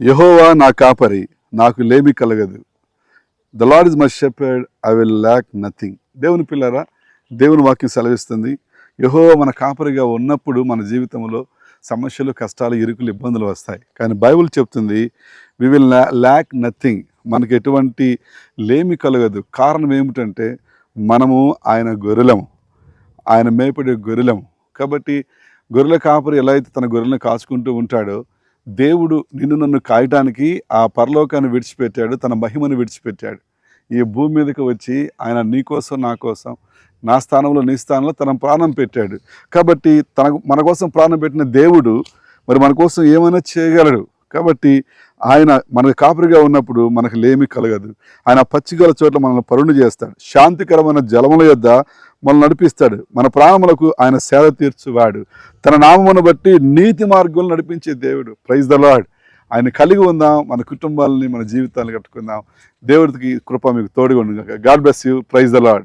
యహోవా నా కాపరి నాకు లేమి కలగదు. The lord is my shepherd I will lack nothing దేవుని పిల్లరా దేవుని వాక్యం సెలవిస్తుంది. యహోవా మన కాపరిగా ఉన్నప్పుడు మన జీవితంలో సమస్యలు కష్టాలు ఇరుకులు ఇబ్బందులు వస్తాయి. కానీ బైబిల్ చెప్తుంది వి విల్ ల్యాక్ నథింగ్ మనకి ఎటువంటి లేమి కలగదు. కారణం ఏమిటంటే మనము ఆయన గొర్రెలము ఆయన మేపడే గొర్రెలము కాబట్టి గొర్రెల కాపరి ఎలా అయితే తన గొర్రెలను కాచుకుంటూ ఉంటాడో దేవుడు నిన్ను నన్ను కాయటానికి ఆ పరలోకాన్ని విడిచిపెట్టాడు తన మహిమను విడిచిపెట్టాడు. ఈ భూమి మీదకి వచ్చి ఆయన నీ కోసం నా కోసం నా స్థానంలో నీ స్థానంలో తన ప్రాణం పెట్టాడు. కాబట్టి తన మన కోసం ప్రాణం పెట్టిన దేవుడు మరి మన కోసం ఏమైనా చేయగలడు. కాబట్టి ఆయన మనకు కాపురిగా ఉన్నప్పుడు మనకు లేమి కలగదు. ఆయన పచ్చిగల చోట్ల మనల్ని పరుణు చేస్తాడు. శాంతికరమైన జలముల యొద్ద మనల్ని నడిపిస్తాడు. మన ప్రాణములకు ఆయన సేద తీర్చువాడు. తన నామమును బట్టి నీతి మార్గంలో నడిపించే దేవుడు. ప్రైజ్ ద లాడ్ ఆయన కలిగి ఉందాం మన కుటుంబాలని మన జీవితాలను కట్టుకుందాం. దేవుడికి కృప మీకు తోడుగా ఉండు God bless you praise the lord